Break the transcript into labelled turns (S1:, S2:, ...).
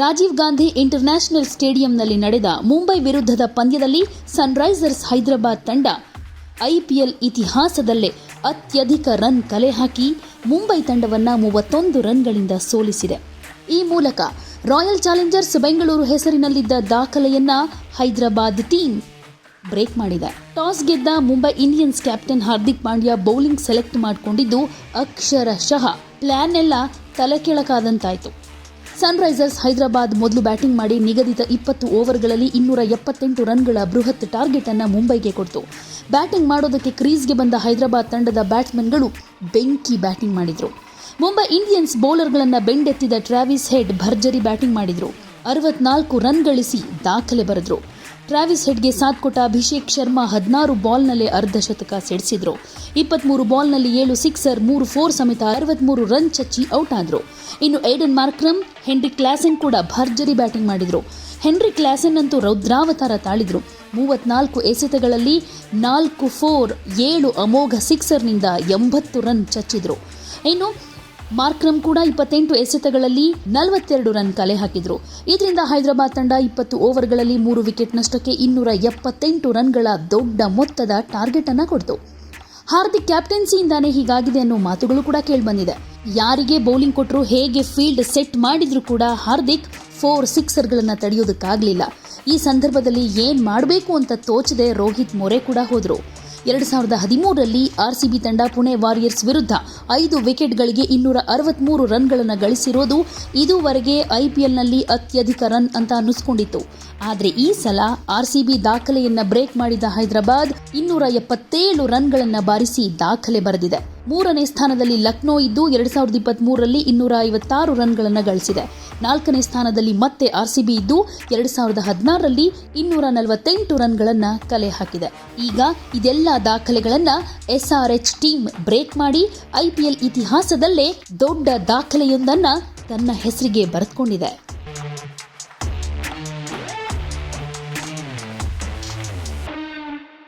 S1: Rajiv Gandhi international ಸ್ಟೇಡಿಯಂನಲ್ಲಿ ನಡೆದ ಮುಂಬೈ ವಿರುದ್ಧದ ಪಂದ್ಯದಲ್ಲಿ ಸನ್ರೈಸರ್ಸ್ ಹೈದರಾಬಾದ್ ತಂಡ ಐಪಿಎಲ್ ಇತಿಹಾಸದಲ್ಲೇ ಅತ್ಯಧಿಕ ರನ್ ಕಲೆ ಹಾಕಿ ಮುಂಬೈ ತಂಡವನ್ನು ಮೂವತ್ತೊಂದು ರನ್ಗಳಿಂದ ಸೋಲಿಸಿದೆ. ಈ ಮೂಲಕ ರಾಯಲ್ ಚಾಲೆಂಜರ್ಸ್ ಬೆಂಗಳೂರು ಹೆಸರಿನಲ್ಲಿದ್ದ ದಾಖಲೆಯನ್ನ ಹೈದರಾಬಾದ್ ಟೀಮ್ ಬ್ರೇಕ್ ಮಾಡಿದೆ. ಟಾಸ್ ಗೆದ್ದ Mumbai Indians captain Hardik Pandya bowling select ಮಾಡಿಕೊಂಡಿದ್ದು ಅಕ್ಷರಶಃ ಪ್ಲಾನ್ ಎಲ್ಲ ತಲೆಕೆಳಕಾದಂತಾಯಿತು ಸನ್ರೈಸರ್ಸ್ ಹೈದರಾಬಾದ್ ಮೊದಲು ಬ್ಯಾಟಿಂಗ್ ಮಾಡಿ ನಿಗದಿತ ಇಪ್ಪತ್ತು ಓವರ್ಗಳಲ್ಲಿ ಇನ್ನೂರ ಎಪ್ಪತ್ತೆಂಟು ರನ್ಗಳ ಬೃಹತ್ ಟಾರ್ಗೆಟ್ ಅನ್ನು ಮುಂಬೈಗೆ ಕೊಡ್ತು. ಬ್ಯಾಟಿಂಗ್ ಮಾಡೋದಕ್ಕೆ ಕ್ರೀಸ್ಗೆ ಬಂದ ಹೈದರಾಬಾದ್ ತಂಡದ ಬ್ಯಾಟ್ಸ್ಮನ್ಗಳು ಬೆಂಕಿ ಬ್ಯಾಟಿಂಗ್ ಮಾಡಿದರು. ಮುಂಬೈ ಇಂಡಿಯನ್ಸ್ ಬೌಲರ್ಗಳನ್ನು ಬೆಂಡೆತ್ತಿದ ಟ್ರಾವಿಸ್ ಹೆಡ್ ಭರ್ಜರಿ ಬ್ಯಾಟಿಂಗ್ ಮಾಡಿದರು. ಅರವತ್ನಾಲ್ಕು ರನ್ ಗಳಿಸಿ ದಾಖಲೆ ಬರೆದ್ರು. ಟ್ರಾವಿಸ್ ಹೆಡ್ಗೆ ಸಾಥ್ ಕೊಟ್ಟ ಅಭಿಷೇಕ್ ಶರ್ಮಾ ಹದಿನಾರು ಬಾಲ್ನಲ್ಲೇ ಅರ್ಧ ಶತಕ ಸಿಡಿಸಿದ್ರು. ಇಪ್ಪತ್ಮೂರು ಬಾಲ್ನಲ್ಲಿ ಏಳು ಸಿಕ್ಸರ್, ಮೂರು ಫೋರ್ ಸಮೇತ ಅರವತ್ಮೂರು ರನ್ ಚಚ್ಚಿ ಔಟ್ ಆದರು. ಇನ್ನು ಏಡನ್ ಮಾರ್ಕ್ರಮ್ ಹೆನ್ರಿ ಕ್ಲಾಸೆನ್ ಕೂಡ ಭರ್ಜರಿ ಬ್ಯಾಟಿಂಗ್ ಮಾಡಿದರು. ಹೆನ್ರಿ ಕ್ಲಾಸೆನ್ ಅಂತೂ ರೌದ್ರಾವತಾರ ತಾಳಿದ್ರು. ಮೂವತ್ನಾಲ್ಕು ಎಸೆತಗಳಲ್ಲಿ ನಾಲ್ಕು ಫೋರ್, ಏಳು ಅಮೋಘ ಸಿಕ್ಸರ್ನಿಂದ ಎಂಬತ್ತು ರನ್ ಚಚ್ಚಿದ್ರು. ಇನ್ನು ಮಾರ್ಕ್ರಮ್ ಕೂಡ ಇಪ್ಪತ್ತೆಂಟು ಎಸೆತಗಳಲ್ಲಿ ನಲವತ್ತೆರಡು ರನ್ ಕಲೆ ಹಾಕಿದ್ರು. ಇದರಿಂದ ಹೈದರಾಬಾದ್ ತಂಡ ಇಪ್ಪತ್ತು ಓವರ್ಗಳಲ್ಲಿ ಮೂರು ವಿಕೆಟ್ ನಷ್ಟಕ್ಕೆ ಇನ್ನೂರ ಎಪ್ಪತ್ತೆಂಟು ರನ್ಗಳ ದೊಡ್ಡ ಮೊತ್ತದ ಟಾರ್ಗೆಟ್ ಅನ್ನ ಕೊಡ್ತು. ಹಾರ್ದಿಕ್ ಕ್ಯಾಪ್ಟನ್ಸಿಯಿಂದಾನೇ ಹೀಗಾಗಿದೆ ಅನ್ನೋ ಮಾತುಗಳು ಕೂಡ ಕೇಳಿಬಂದಿದೆ. ಯಾರಿಗೆ ಬೌಲಿಂಗ್ ಕೊಟ್ಟರು ಹೇಗೆ ಫೀಲ್ಡ್ ಸೆಟ್ ಮಾಡಿದ್ರು ಕೂಡ ಹಾರ್ದಿಕ್ ಫೋರ್ ಸಿಕ್ಸರ್ಗಳನ್ನು ತಡೆಯೋದಕ್ಕಾಗಲಿಲ್ಲ. ಈ ಸಂದರ್ಭದಲ್ಲಿ ಏನ್ ಮಾಡಬೇಕು ಅಂತ ತೋಚದೆ ರೋಹಿತ್ ಮೊರೆ ಕೂಡ ಹೋದ್ರು. ಎರಡು ಸಾವಿರದ ಹದಿಮೂರರಲ್ಲಿ ಆರ್ಸಿಬಿ ತಂಡ ಪುಣೆ ವಾರಿಯರ್ಸ್ ವಿರುದ್ಧ ಐದು ವಿಕೆಟ್ಗಳಿಗೆ ಇನ್ನೂರ ಅರವತ್ಮೂರು ರನ್ಗಳನ್ನು ಗಳಿಸಿರೋದು ಇದುವರೆಗೆ ಐಪಿಎಲ್ನಲ್ಲಿ ಅತ್ಯಧಿಕ ರನ್ ಅಂತ ಅನ್ನಿಸ್ಕೊಂಡಿತ್ತು. ಆದರೆ ಈ ಸಲ ಆರ್ಸಿಬಿ ದಾಖಲೆಯನ್ನ ಬ್ರೇಕ್ ಮಾಡಿದ ಹೈದರಾಬಾದ್ ಇನ್ನೂರ ಎಪ್ಪತ್ತೇಳು ರನ್ಗಳನ್ನು ಬಾರಿಸಿ ದಾಖಲೆ ಬರೆದಿದೆ. ಮೂರನೇ ಸ್ಥಾನದಲ್ಲಿ ಲಕ್ನೋ ಇದ್ದು ಎರಡು ಸಾವಿರದ ಇಪ್ಪತ್ತ್ ಮೂರರಲ್ಲಿ ಇನ್ನೂರ ಐವತ್ತಾರು ರನ್ಗಳನ್ನು ಗಳಿಸಿದೆ. ನಾಲ್ಕನೇ ಸ್ಥಾನದಲ್ಲಿ ಮತ್ತೆ ಆರ್ಸಿಬಿ ಇದ್ದು ಎರಡ್ ಸಾವಿರದ ಹದಿನಾರರಲ್ಲಿ ಇನ್ನೂರ ನಲವತ್ತೆಂಟು ರನ್ಗಳನ್ನು ಕಲೆ ಹಾಕಿದೆ. ಈಗ ಇದೆಲ್ಲ ದಾಖಲೆಗಳನ್ನ ಎಸ್ಆರ್ಎಚ್ ಟೀಮ್ ಬ್ರೇಕ್ ಮಾಡಿ ಐಪಿಎಲ್ ಇತಿಹಾಸದಲ್ಲೇ ದೊಡ್ಡ ದಾಖಲೆಯೊಂದನ್ನ ತನ್ನ ಹೆಸರಿಗೆ ಬರೆದುಕೊಂಡಿದೆ.